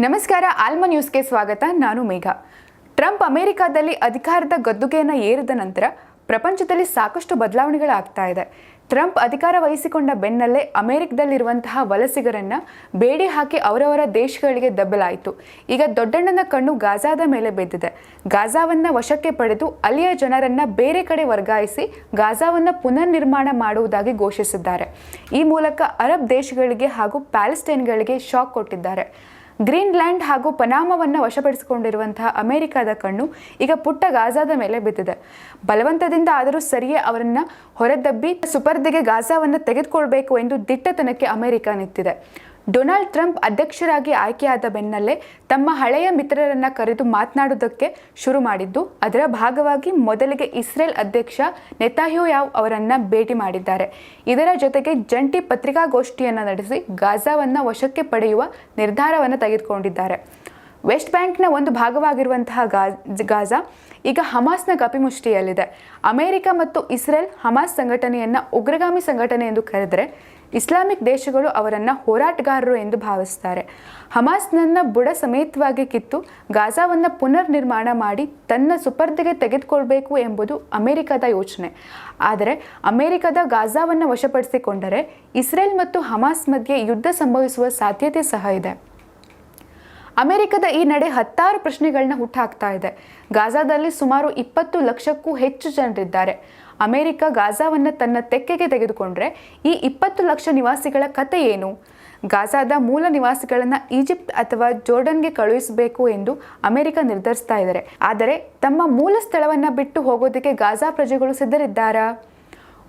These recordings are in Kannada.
ನಮಸ್ಕಾರ, ಆಲ್ಮ ನ್ಯೂಸ್ಗೆ ಸ್ವಾಗತ. ನಾನು ಮೇಘ. ಟ್ರಂಪ್ ಅಮೆರಿಕಾದಲ್ಲಿ ಅಧಿಕಾರದ ಗದ್ದುಗೆಯನ್ನು ಏರಿದ ನಂತರ ಪ್ರಪಂಚದಲ್ಲಿ ಸಾಕಷ್ಟು ಬದಲಾವಣೆಗಳಾಗ್ತಾ ಇದೆ. ಟ್ರಂಪ್ ಅಧಿಕಾರ ವಹಿಸಿಕೊಂಡ ಬೆನ್ನಲ್ಲೇ ಅಮೆರಿಕದಲ್ಲಿರುವಂತಹ ವಲಸಿಗರನ್ನು ಬೇಡಿ ಹಾಕಿ ಅವರವರ ದೇಶಗಳಿಗೆ ದಬ್ಬಲಾಯಿತು. ಈಗ ದೊಡ್ಡಣ್ಣನ ಕಣ್ಣು ಗಾಜಾದ ಮೇಲೆ ಬಿದ್ದಿದೆ. ಗಾಜಾವನ್ನು ವಶಕ್ಕೆ ಪಡೆದು ಅಲ್ಲಿಯ ಜನರನ್ನು ಬೇರೆ ಕಡೆ ವರ್ಗಾಯಿಸಿ ಗಾಜಾವನ್ನು ಪುನರ್ ನಿರ್ಮಾಣ ಮಾಡುವುದಾಗಿ ಘೋಷಿಸಿದ್ದಾರೆ. ಈ ಮೂಲಕ ಅರಬ್ ದೇಶಗಳಿಗೆ ಹಾಗೂ ಪ್ಯಾಲೆಸ್ಟೈನ್ಗಳಿಗೆ ಶಾಕ್ ಕೊಟ್ಟಿದ್ದಾರೆ. ಗ್ರೀನ್ಲ್ಯಾಂಡ್ ಹಾಗೂ ಪನಾಮವನ್ನು ವಶಪಡಿಸಿಕೊಂಡಿರುವಂತಹ ಅಮೆರಿಕದ ಕಣ್ಣು ಈಗ ಪುಟ್ಟ ಗಾಜಾದ ಮೇಲೆ ಬಿದ್ದಿದೆ. ಬಲವಂತದಿಂದ ಆದರೂ ಸರಿಯೇ ಅವರನ್ನ ಹೊರದಬ್ಬಿ ಸುಪರ್ದಿಗೆ ಗಾಜಾವನ್ನು ತೆಗೆದುಕೊಳ್ಬೇಕು ಎಂದು ದಿಟ್ಟತನಕ್ಕೆ ಅಮೆರಿಕ ನಿಂತಿದೆ. ಡೊನಾಲ್ಡ್ ಟ್ರಂಪ್ ಅಧ್ಯಕ್ಷರಾಗಿ ಆಯ್ಕೆಯಾದ ಬೆನ್ನಲ್ಲೇ ತಮ್ಮ ಹಳೆಯ ಮಿತ್ರರನ್ನ ಕರೆದು ಮಾತನಾಡುವುದಕ್ಕೆ ಶುರು ಮಾಡಿದ್ದು, ಅದರ ಭಾಗವಾಗಿ ಮೊದಲಿಗೆ ಇಸ್ರೇಲ್ ಅಧ್ಯಕ್ಷ ನೆತಾಹ್ಯೂಯಾವ್ ಅವರನ್ನು ಭೇಟಿ ಮಾಡಿದ್ದಾರೆ. ಇದರ ಜೊತೆಗೆ ಜಂಟಿ ಪತ್ರಿಕಾಗೋಷ್ಠಿಯನ್ನು ನಡೆಸಿ ಗಾಜಾವನ್ನು ವಶಕ್ಕೆ ಪಡೆಯುವ ನಿರ್ಧಾರವನ್ನು ತೆಗೆದುಕೊಂಡಿದ್ದಾರೆ. ವೆಸ್ಟ್ ಬ್ಯಾಂಕ್ನ ಒಂದು ಭಾಗವಾಗಿರುವಂತಹ ಗಾಜ್ ಈಗ ಹಮಾಸ್ನ ಕಪಿಮುಷ್ಟಿಯಲ್ಲಿದೆ. ಅಮೆರಿಕ ಮತ್ತು ಇಸ್ರೇಲ್ ಹಮಾಸ್ ಸಂಘಟನೆಯನ್ನು ಉಗ್ರಗಾಮಿ ಸಂಘಟನೆ ಎಂದು ಕರೆದರೆ ಇಸ್ಲಾಮಿಕ್ ದೇಶಗಳು ಅವರನ್ನು ಹೋರಾಟಗಾರರು ಎಂದು ಭಾವಿಸ್ತಾರೆ. ಹಮಾಸ್ನನ್ನ ಬುಡ ಸಮೇತವಾಗಿ ಕಿತ್ತು ಗಾಜಾವನ್ನು ಪುನರ್ ನಿರ್ಮಾಣ ಮಾಡಿ ತನ್ನ ಸುಪರ್ದಿಗೆ ತೆಗೆದುಕೊಳ್ಬೇಕು ಎಂಬುದು ಅಮೆರಿಕದ ಯೋಚನೆ. ಆದರೆ ಅಮೆರಿಕದ ಗಾಜಾವನ್ನು ವಶಪಡಿಸಿಕೊಂಡರೆ ಇಸ್ರೇಲ್ ಮತ್ತು ಹಮಾಸ್ ಮಧ್ಯೆ ಯುದ್ಧ ಸಂಭವಿಸುವ ಸಾಧ್ಯತೆ ಸಹ ಇದೆ. ಅಮೆರಿಕದ ಈ ನಡೆ ಹತ್ತಾರು ಪ್ರಶ್ನೆಗಳನ್ನ ಹುಟ್ಟಾಕ್ತಾ ಇದೆ. ಗಾಜಾದಲ್ಲಿ ಸುಮಾರು ಇಪ್ಪತ್ತು ಲಕ್ಷಕ್ಕೂ ಹೆಚ್ಚು ಜನರಿದ್ದಾರೆ. ಅಮೆರಿಕ ಗಾಜಾವನ್ನು ತನ್ನ ತೆಕ್ಕೆಗೆ ತೆಗೆದುಕೊಂಡ್ರೆ ಈ ಇಪ್ಪತ್ತು ಲಕ್ಷ ನಿವಾಸಿಗಳ ಕತೆ ಏನು? ಗಾಜಾದ ಮೂಲ ನಿವಾಸಿಗಳನ್ನು ಈಜಿಪ್ಟ್ ಅಥವಾ ಜೋರ್ಡನ್ಗೆ ಕಳುಹಿಸಬೇಕು ಎಂದು ಅಮೆರಿಕ ನಿರ್ಧರಿಸ್ತಾ ಇದ್ದಾರೆ. ಆದರೆ ತಮ್ಮ ಮೂಲ ಸ್ಥಳವನ್ನು ಬಿಟ್ಟು ಹೋಗೋದಕ್ಕೆ ಗಾಜಾ ಪ್ರಜೆಗಳು ಸಿದ್ಧರಿದ್ದಾರಾ?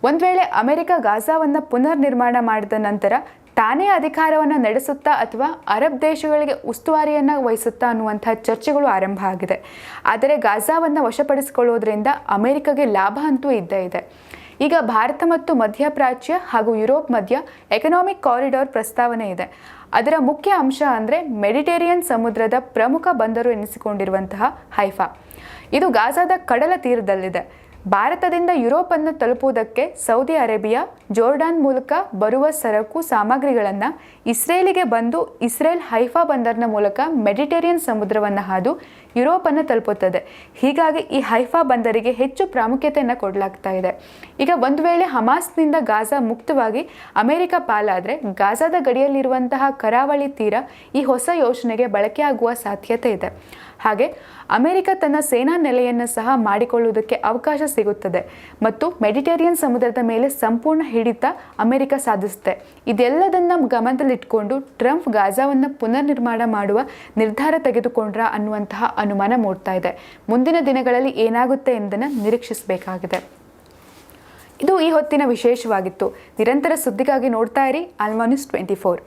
ಒಂದು ವೇಳೆ ಅಮೆರಿಕ ಗಾಜಾವನ್ನು ಪುನರ್ ನಿರ್ಮಾಣ ಮಾಡಿದ ನಂತರ ತಾನೇ ಅಧಿಕಾರವನ್ನು ನಡೆಸುತ್ತಾ ಅಥವಾ ಅರಬ್ ದೇಶಗಳಿಗೆ ಉಸ್ತುವಾರಿಯನ್ನು ವಹಿಸುತ್ತಾ ಅನ್ನುವಂಥ ಚರ್ಚೆಗಳು ಆರಂಭ ಆಗಿದೆ. ಆದರೆ ಗಾಜಾವನ್ನು ವಶಪಡಿಸಿಕೊಳ್ಳೋದ್ರಿಂದ ಅಮೆರಿಕಗೆ ಲಾಭ ಅಂತೂ ಇದ್ದೇ ಇದೆ. ಈಗ ಭಾರತ ಮತ್ತು ಮಧ್ಯಪ್ರಾಚ್ಯ ಹಾಗೂ ಯುರೋಪ್ ಮಧ್ಯ ಎಕನಾಮಿಕ್ ಕಾರಿಡಾರ್ ಪ್ರಸ್ತಾವನೆ ಇದೆ. ಅದರ ಮುಖ್ಯ ಅಂಶ ಅಂದರೆ ಮೆಡಿಟೇರಿಯನ್ ಸಮುದ್ರದ ಪ್ರಮುಖ ಬಂದರು ಎನಿಸಿಕೊಂಡಿರುವಂತಹ ಹೈಫಾ. ಇದು ಗಾಜಾದ ಕಡಲ ತೀರದಲ್ಲಿದೆ. ಭಾರತದಿಂದ ಯುರೋಪನ್ನು ತಲುಪುವುದಕ್ಕೆ ಸೌದಿ ಅರೇಬಿಯಾ, ಜೋರ್ಡಾನ್ ಮೂಲಕ ಬರುವ ಸರಕು ಸಾಮಗ್ರಿಗಳನ್ನು ಇಸ್ರೇಲಿಗೆ ಬಂದು ಇಸ್ರೇಲ್ ಹೈಫಾ ಬಂದರ್ನ ಮೂಲಕ ಮೆಡಿಟೇರಿಯನ್ ಸಮುದ್ರವನ್ನು ಹಾದು ಯುರೋಪನ್ನು ತಲುಪುತ್ತದೆ. ಹೀಗಾಗಿ ಈ ಹೈಫಾ ಬಂದರಿಗೆ ಹೆಚ್ಚು ಪ್ರಾಮುಖ್ಯತೆಯನ್ನು ಕೊಡಲಾಗ್ತಾ ಇದೆ. ಈಗ ಒಂದು ವೇಳೆ ಹಮಾಸ್ನಿಂದ ಗಾಜಾ ಮುಕ್ತವಾಗಿ ಅಮೆರಿಕ ಪಾಲಾದರೆ ಗಾಜಾದ ಗಡಿಯಲ್ಲಿರುವಂತಹ ಕರಾವಳಿ ತೀರ ಈ ಹೊಸ ಯೋಜನೆಗೆ ಬಳಕೆಯಾಗುವ ಸಾಧ್ಯತೆ ಇದೆ. ಹಾಗೆ ಅಮೆರಿಕ ತನ್ನ ಸೇನಾ ನೆಲೆಯನ್ನು ಸಹ ಮಾಡಿಕೊಳ್ಳುವುದಕ್ಕೆ ಅವಕಾಶ ಸಿಗುತ್ತದೆ. ಮತ್ತು ಮೆಡಿಟೇರಿಯನ್ ಸಮುದ್ರದ ಮೇಲೆ ಸಂಪೂರ್ಣ ಹಿಡಿತ ಅಮೆರಿಕ ಸಾಧಿಸುತ್ತೆ. ಇದೆಲ್ಲದನ್ನ ಗಮನದಲ್ಲಿಟ್ಕೊಂಡು ಟ್ರಂಪ್ ಗಾಜಾವನ್ನು ಪುನರ್ ನಿರ್ಮಾಣ ಮಾಡುವ ನಿರ್ಧಾರ ತೆಗೆದುಕೊಂಡ್ರ ಅನ್ನುವಂತಹ ಅನುಮಾನ ಮೂಡ್ತಾ ಇದೆ. ಮುಂದಿನ ದಿನಗಳಲ್ಲಿ ಏನಾಗುತ್ತೆ ಎಂದನ್ನು ನಿರೀಕ್ಷಿಸಬೇಕಾಗಿದೆ. ಇದು ಈ ಹೊತ್ತಿನ ವಿಶೇಷವಾಗಿತ್ತು. ನಿರಂತರ ಸುದ್ದಿಗಾಗಿ ನೋಡ್ತಾ ಇರಿ ಆಲ್ಮಾನ್ಯೂಸ್ ಟ್ವೆಂಟಿ ಫೋರ್